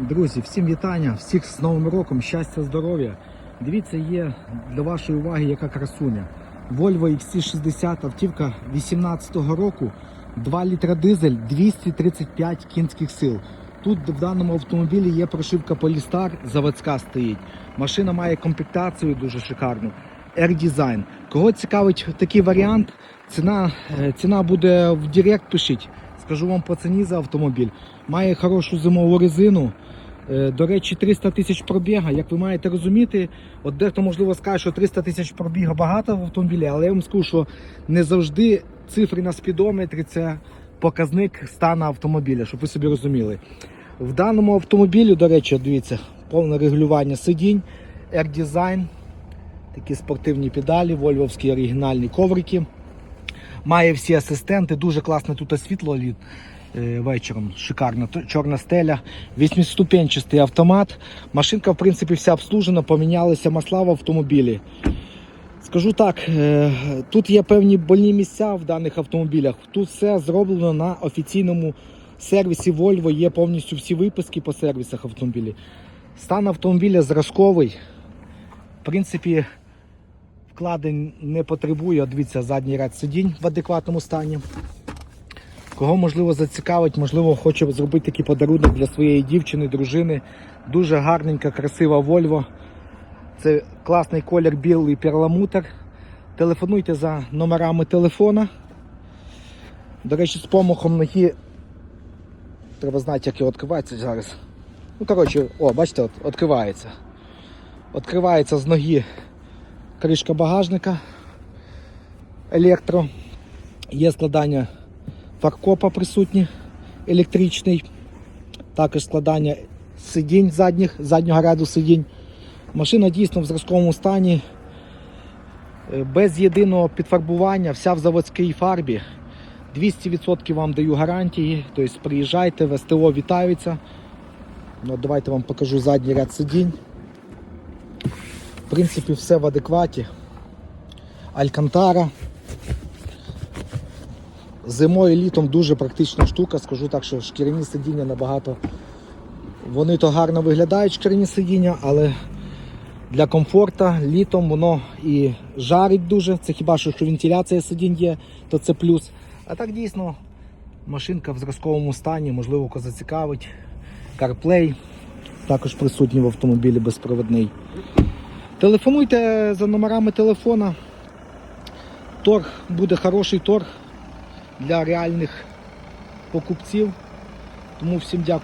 Друзі, всім вітання, всіх з Новим роком, щастя, здоров'я. Дивіться, є для вашої уваги яка красуня. Volvo XC60 автівка 18-го року, 2 літра дизель, 235 кінських сил. Тут в даному автомобілі є прошивка Polestar, заводська стоїть. Машина має комплектацію дуже шикарну. R-Design. Кого цікавить такий варіант, ціна, е, ціна буде в Директ пишіть. Скажу вам по ціні за автомобіль. Має хорошу зимову резину. Е, До речі, 300 тисяч пробіга. Як ви маєте розуміти, от дехто можливо скаже, що 300 тисяч пробіга багато в автомобілі, але я вам скажу, що не завжди цифри на спідометрі це показник стану автомобіля, щоб ви собі розуміли. В даному автомобілі, до речі, дивіться, повне регулювання сидінь, R-Design, такі спортивні педалі, вольвовські оригінальні коврики. Має всі асистенти, дуже класне тут світло лі- е, вечором. Шикарно. Чорна стеля, восьмиступенчатий автомат. Машинка, в принципі, вся обслужена, помінялися масла в автомобілі. Скажу так, е, тут є певні больні місця в даних автомобілях. Тут все зроблено на офіційному сервісі Volvo, є повністю всі виписки по сервісах автомобілі. Стан автомобіля зразковий. В принципі, вкладень не потребує. Дивіться, задній ряд сидінь в адекватному стані. Кого можливо зацікавить, можливо, хоче зробити такий подарунок для своєї дівчини, дружини. Дуже гарненька, красива Volvo. Це класний колір білий перламутр. Телефонуйте за номерами телефона. До речі, з помахом ноги. Треба знати, як його відкривається зараз. Ну, коротше, о, бачите, от, відкривається. Відкривається з ноги кришка багажника електро. Є складання фаркопа присутні електричний. Також складання сидінь задніх, заднього ряду сидінь. Машина дійсно в зразковому стані. Е, Без єдиного підфарбування, вся в заводській фарбі. 200% вам даю гарантії. Тобто приїжджайте, в СТО вітаються. Ну, давайте вам покажу задній ряд сидінь. В принципі, все в адекваті. Алькантара. Зимою і літом дуже практична штука. Скажу так, що шкіряні сидіння набагато. Вони то гарно виглядають, шкіряні сидіння, але для комфорту літом воно і жарить дуже. Це хіба що, що вентиляція сидінь є, то це плюс. А так дійсно машинка в зразковому стані, можливо, кого зацікавить. CarPlay також присутній в автомобілі безпровідний. Телефонуйте за номерами телефона. Торг буде хороший торг для реальних покупців. Тому всім дякую.